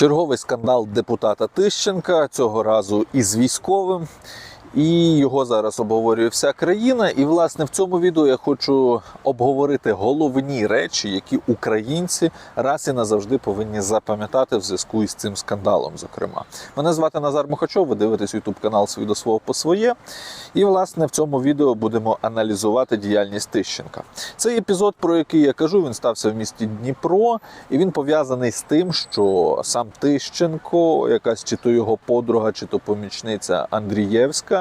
Черговий скандал депутата Тищенка цього разу із військовим. І його зараз обговорює вся країна. І власне в цьому відео я хочу обговорити головні речі, які українці раз і назавжди повинні запам'ятати в зв'язку із цим скандалом. Зокрема, мене звати Назар Мухачов. Ви дивитесь ютуб канал «Свій до свого по своє. І власне в цьому відео будемо аналізувати діяльність Тищенка. Цей епізод, про який я кажу, він стався в місті Дніпро, і він пов'язаний з тим, що сам Тищенко, якась чи то його подруга, чи то помічниця Андрієвська.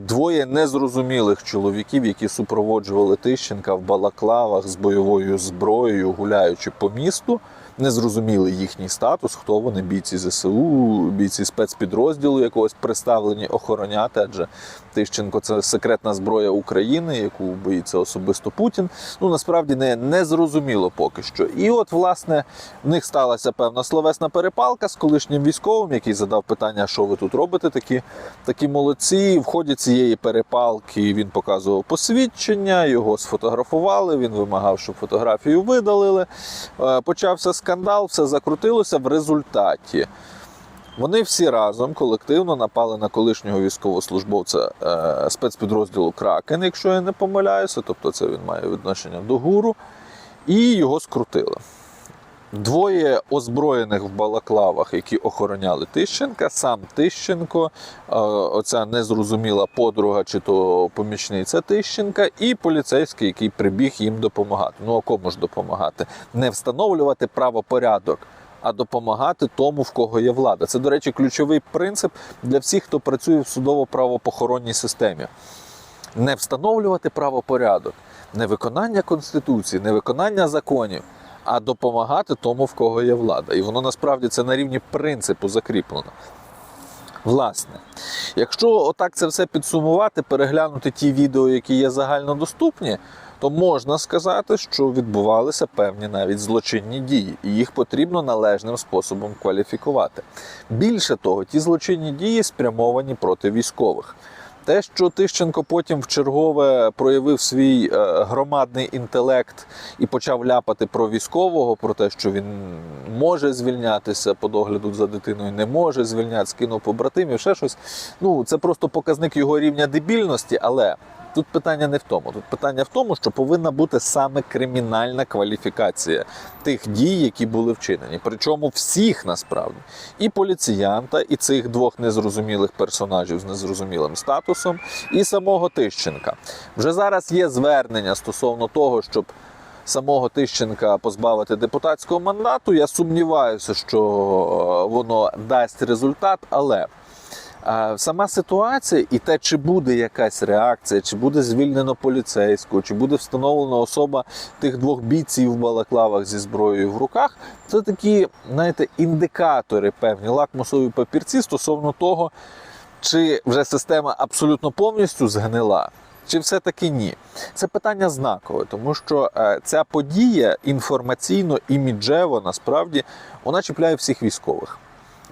Двоє незрозумілих чоловіків, які супроводжували Тищенка в балаклавах з бойовою зброєю, гуляючи по місту. Не зрозуміли їхній статус, хто вони бійці ЗСУ, бійці спецпідрозділу якогось представлені охороняти, адже Тищенко це секретна зброя України, яку боїться особисто Путін. Ну насправді не, не зрозуміло поки що. І от, власне, в них сталася певна словесна перепалка з колишнім військовим, який задав питання, що ви тут робите, такі, такі молодці. В ході цієї перепалки він показував посвідчення, його сфотографували. Він вимагав, щоб фотографію видалили. Е, Почався скандал, все закрутилося в результаті. Вони всі разом колективно напали на колишнього військовослужбовця е, спецпідрозділу Кракен, якщо я не помиляюся, тобто це він має відношення до гуру, і його скрутили. Двоє озброєних в балаклавах, які охороняли Тищенка, сам Тищенко, е, оця незрозуміла подруга чи то помічниця Тищенка, і поліцейський, який прибіг їм допомагати. Ну а кому ж допомагати? Не встановлювати правопорядок, а допомагати тому, в кого є влада. Це, до речі, ключовий принцип для всіх, хто працює в судово-правопохоронній системі. Не встановлювати правопорядок, не виконання конституції, не виконання законів а допомагати тому, в кого є влада. І воно насправді це на рівні принципу закріплено. Власне, якщо отак це все підсумувати, переглянути ті відео, які є загальнодоступні, то можна сказати, що відбувалися певні навіть злочинні дії, і їх потрібно належним способом кваліфікувати. Більше того, ті злочинні дії спрямовані проти військових. Те, що Тищенко потім в чергове проявив свій е, громадний інтелект і почав ляпати про військового, про те, що він може звільнятися по догляду за дитиною, не може звільняти, скинув побратимів, ще щось. Ну це просто показник його рівня дебільності, але. Тут питання не в тому. Тут питання в тому, що повинна бути саме кримінальна кваліфікація тих дій, які були вчинені. Причому всіх насправді і поліціянта, і цих двох незрозумілих персонажів з незрозумілим статусом, і самого Тищенка. Вже зараз є звернення стосовно того, щоб. Самого Тищенка позбавити депутатського мандату. Я сумніваюся, що е, воно дасть результат, але Сама ситуація і те, чи буде якась реакція, чи буде звільнено поліцейського, чи буде встановлена особа тих двох бійців в балаклавах зі зброєю в руках, це такі, знаєте, індикатори певні, лакмусові папірці стосовно того, чи вже система абсолютно повністю згнила. Чи все-таки ні? Це питання знакове, тому що е, ця подія інформаційно іміджево насправді вона чіпляє всіх військових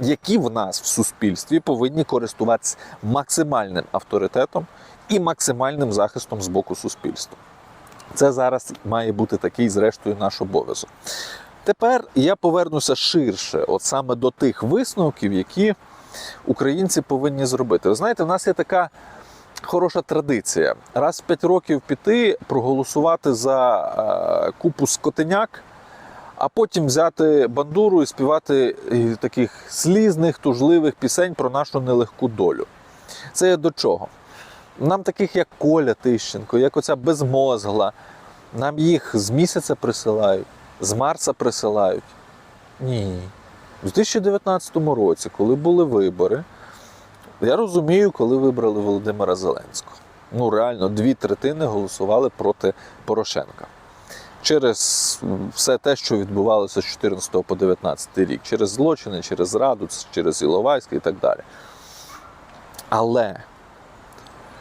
які в нас в суспільстві повинні користуватися максимальним авторитетом і максимальним захистом з боку суспільства. Це зараз має бути такий, зрештою, наш обов'язок. Тепер я повернуся ширше, от саме до тих висновків, які українці повинні зробити. Ви знаєте, в нас є така хороша традиція: раз в 5 років піти проголосувати за е, купу скотиняк а потім взяти бандуру і співати е, таких слізних, тужливих пісень про нашу нелегку долю. Це до чого? Нам таких, як Коля Тищенко, як оця безмозгла, нам їх з місяця присилають, з Марса присилають. Ні. У 2019 році, коли були вибори, я розумію, коли вибрали Володимира Зеленського. Ну, реально, дві третини голосували проти Порошенка через все те, що відбувалося з 14 по 19 рік, через злочини, через зраду, через Іловайське і так далі. Але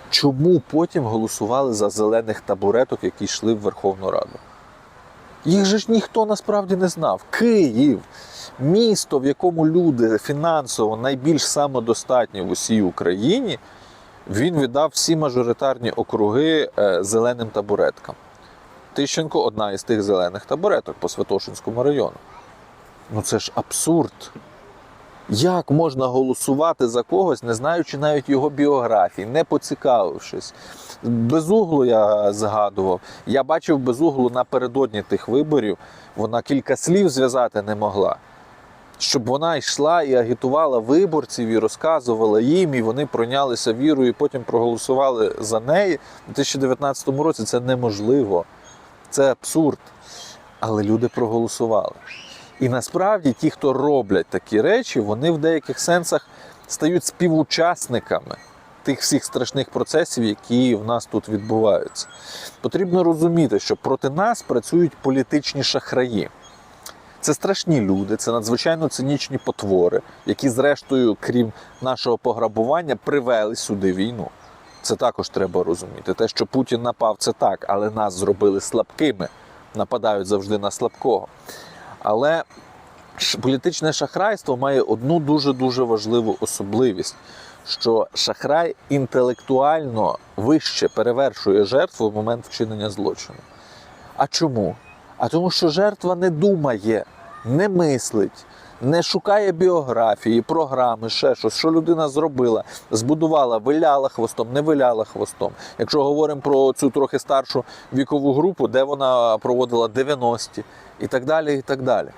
чому потім голосували за зелених табуреток, які йшли в Верховну Раду? Їх же ж ніхто насправді не знав. Київ, місто, в якому люди фінансово найбільш самодостатні в усій Україні, він віддав всі мажоритарні округи е, зеленим табуреткам. Тищенко одна із тих зелених табуреток по Святошинському району. Ну це ж абсурд. Як можна голосувати за когось, не знаючи навіть його біографії, не поцікавившись? Безуглу я згадував. Я бачив безуглу напередодні тих виборів. Вона кілька слів зв'язати не могла. Щоб вона йшла і агітувала виборців і розказувала їм, і вони пройнялися вірою, і потім проголосували за неї. У 2019 році це неможливо. Це абсурд. Але люди проголосували. І насправді ті, хто роблять такі речі, вони в деяких сенсах стають співучасниками тих всіх страшних процесів, які в нас тут відбуваються. Потрібно розуміти, що проти нас працюють політичні шахраї. Це страшні люди, це надзвичайно цинічні потвори, які, зрештою, крім нашого пограбування, привели сюди війну. Це також треба розуміти. Те, що Путін напав, це так, але нас зробили слабкими. Нападають завжди на слабкого. Але політичне шахрайство має одну дуже дуже важливу особливість, що шахрай інтелектуально вище перевершує жертву в момент вчинення злочину. А чому? А тому, що жертва не думає, не мислить, не шукає біографії, програми, ще щось, що людина зробила, збудувала, виляла хвостом, не виляла хвостом. Якщо говоримо про цю трохи старшу вікову групу, де вона проводила 90-ті і так далі, і так далі.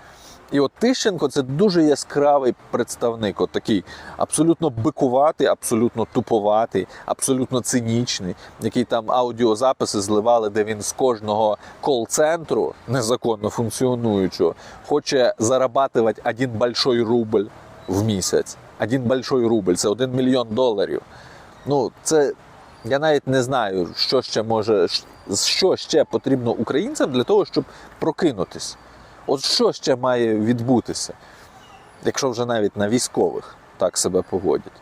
І от Тищенко це дуже яскравий представник, от такий абсолютно бикуватий, абсолютно туповатий, абсолютно цинічний, який там аудіозаписи зливали, де він з кожного кол-центру незаконно функціонуючого хоче зарабатувати один большой рубль в місяць. Один большой рубль це один мільйон доларів. Ну, це я навіть не знаю, що ще може, що ще потрібно українцям для того, щоб прокинутись. От що ще має відбутися, якщо вже навіть на військових так себе поводять?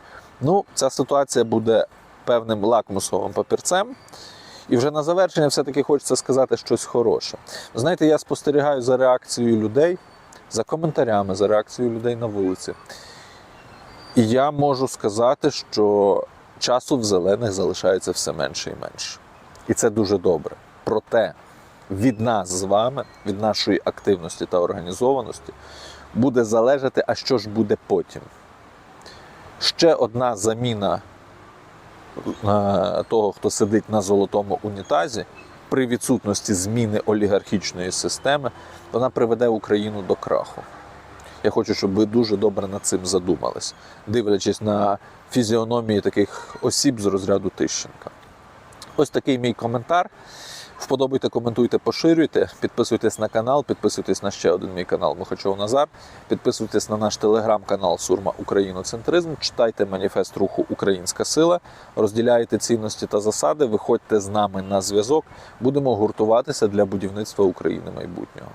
Ну, ця ситуація буде певним лакмусовим папірцем. І вже на завершення все-таки хочеться сказати щось хороше. Знаєте, я спостерігаю за реакцією людей, за коментарями, за реакцією людей на вулиці. І я можу сказати, що часу в зелених залишається все менше і менше. І це дуже добре. Проте від нас з вами, від нашої активності та організованості, буде залежати, а що ж буде потім. Ще одна заміна е, того, хто сидить на золотому унітазі, при відсутності зміни олігархічної системи, вона приведе Україну до краху. Я хочу, щоб ви дуже добре над цим задумались, дивлячись на фізіономії таких осіб з розряду Тищенка. Ось такий мій коментар. Вподобайте, коментуйте, поширюйте, підписуйтесь на канал, підписуйтесь на ще один мій канал Мухачов Назар, підписуйтесь на наш телеграм-канал Сурма Україноцентризм, читайте маніфест руху Українська сила, розділяйте цінності та засади, виходьте з нами на зв'язок. Будемо гуртуватися для будівництва України майбутнього.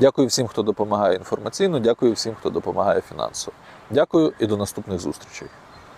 Дякую всім, хто допомагає інформаційно, дякую всім, хто допомагає фінансово. Дякую і до наступних зустрічей.